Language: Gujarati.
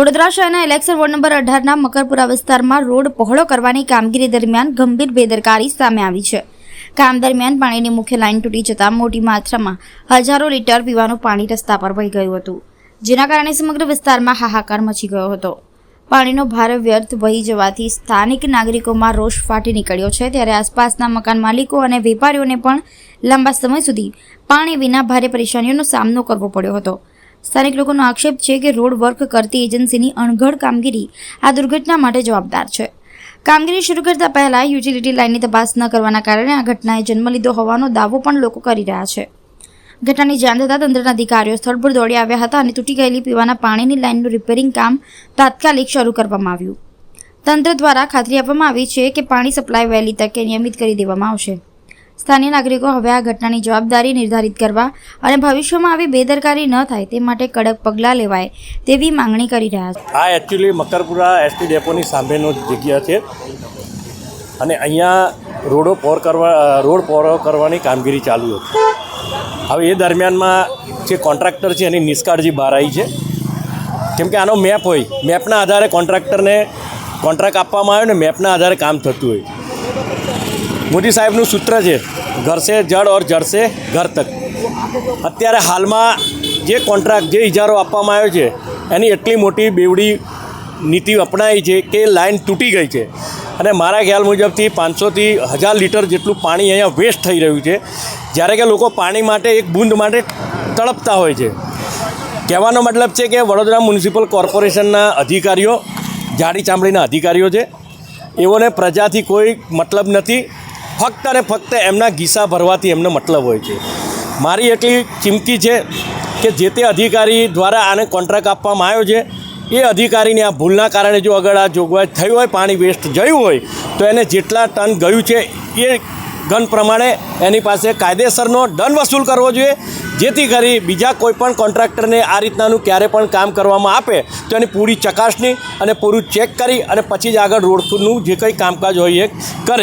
વડોદરા શહેરના ઇલેક્શન વોર્ડ નંબર અઢારના મકરપુરા વિસ્તારમાં રોડ પહોળો કરવાની કામગીરી દરમિયાન ગંભીર બેદરકારી સામે આવી છે. કામ દરમિયાન પાણીની મુખ્ય લાઇન તૂટી જતાં મોટી માત્રામાં હજારો લીટર પીવાનું પાણી રસ્તા પર વહી ગયું હતું, જેના કારણે સમગ્ર વિસ્તારમાં હાહાકાર મચી ગયો હતો. પાણીનો ભારે વ્યર્થ વહી જવાથી સ્થાનિક નાગરિકોમાં રોષ ફાટી નીકળ્યો છે. ત્યારે આસપાસના મકાન માલિકો અને વેપારીઓને પણ લાંબા સમય સુધી પાણી વિના ભારે પરેશાનીઓનો સામનો કરવો પડ્યો હતો. સ્થાનિક લોકોનો આક્ષેપ છે કે રોડ વર્ક કરતી એજન્સીની અણઘડ કામગીરી આ દુર્ઘટના માટે જવાબદાર છે. કામગીરી શરૂ કરતા પહેલા યુટિલિટી લાઇનની તપાસ ન કરવાના કારણે આ ઘટનાએ જન્મ લીધો હોવાનો દાવો પણ લોકો કરી રહ્યા છે. ઘટનાની જાણ થતાં તંત્રના અધિકારીઓ સ્થળ પર દોડી આવ્યા હતા અને તૂટી ગયેલી પીવાના પાણીની લાઇનનું રિપેરિંગ કામ તાત્કાલિક શરૂ કરવામાં આવ્યું. તંત્ર દ્વારા ખાતરી આપવામાં આવી છે કે પાણી સપ્લાય વહેલી તકે નિયમિત કરી દેવામાં આવશે. સ્થાનિય નાગરિકો હવે આ ઘટનાની જવાબદારી નિર્ધારિત કરવા અને ભવિષ્યમાં આવી બેદરકારી ન થાય તે માટે કડક પગલાં લેવાય તેવી માંગણી કરી રહ્યા છે. આ એકચ્યુઅલી મકરપુરા એસટી ડેપોની સામેનો જગ્યા છે. અને અહીંયા રોડો પોર કરવા, રોડ પોરો કરવાની કામગીરી ચાલુ હતી. હવે એ દરમિયાનમાં જે કોન્ટ્રાક્ટર છે એની નિષ્કાળજી બહાર આવી છે. કેમ કે આનો મેપ હોય, મેપના આધારે કોન્ટ્રાક્ટરને કોન્ટ્રાક્ટ આપવામાં આવ્યો ને મેપના આધારે કામ થતું હોય. મોદી સાહેબનું સૂત્ર છે ઘર સે જડ ઓર જળશે ઘર તક. અત્યારે હાલમાં જે કોન્ટ્રાક્ટ, જે ઇજારો આપવામાં આવ્યો છે, એની એટલી મોટી બેવડી નીતિ અપનાવી છે કે લાઈન તૂટી ગઈ છે. અને મારા ખ્યાલ મુજબથી પાંચસોથી હજાર લીટર જેટલું પાણી અહીંયા વેસ્ટ થઈ રહ્યું છે. જ્યારે કે લોકો પાણી માટે એક બૂંદ માટે તડપતા હોય છે. કહેવાનો મતલબ છે કે વડોદરા મ્યુનિસિપલ કોર્પોરેશનના અધિકારીઓ, જાડી ચામડીના અધિકારીઓ છે, એઓને પ્રજાથી કોઈ મતલબ નથી. ફક્ત અને ફક્ત એમના ગીસા ભરવાથી એમને મતલબ હોય છે. મારી એટલી ચીમકી છે કે જે તે અધિકારી દ્વારા આને કોન્ટ્રાક્ટ આપવામાં આવ્યો છે, એ અધિકારીની આ ભૂલના કારણે જો અગર આ જોગવાઈ થઈ હોય, પાણી વેસ્ટ જયું હોય, તો એને જેટલા ટન ગયું છે એ ગન પ્રમાણે એની પાસે કાયદેસરનો દંડ વસૂલ કરવો જોઈએ. જેથી કરી બીજા કોઈપણ કોન્ટ્રાક્ટરને આ રીતનાનું ક્યારે પણ કામ કરવામાં આપે, તો એની પૂરી ચકાસણી અને પૂરું ચેક કરી અને પછી જ આગળ રોડનું જે કંઈ કામકાજ હોય એ કરે.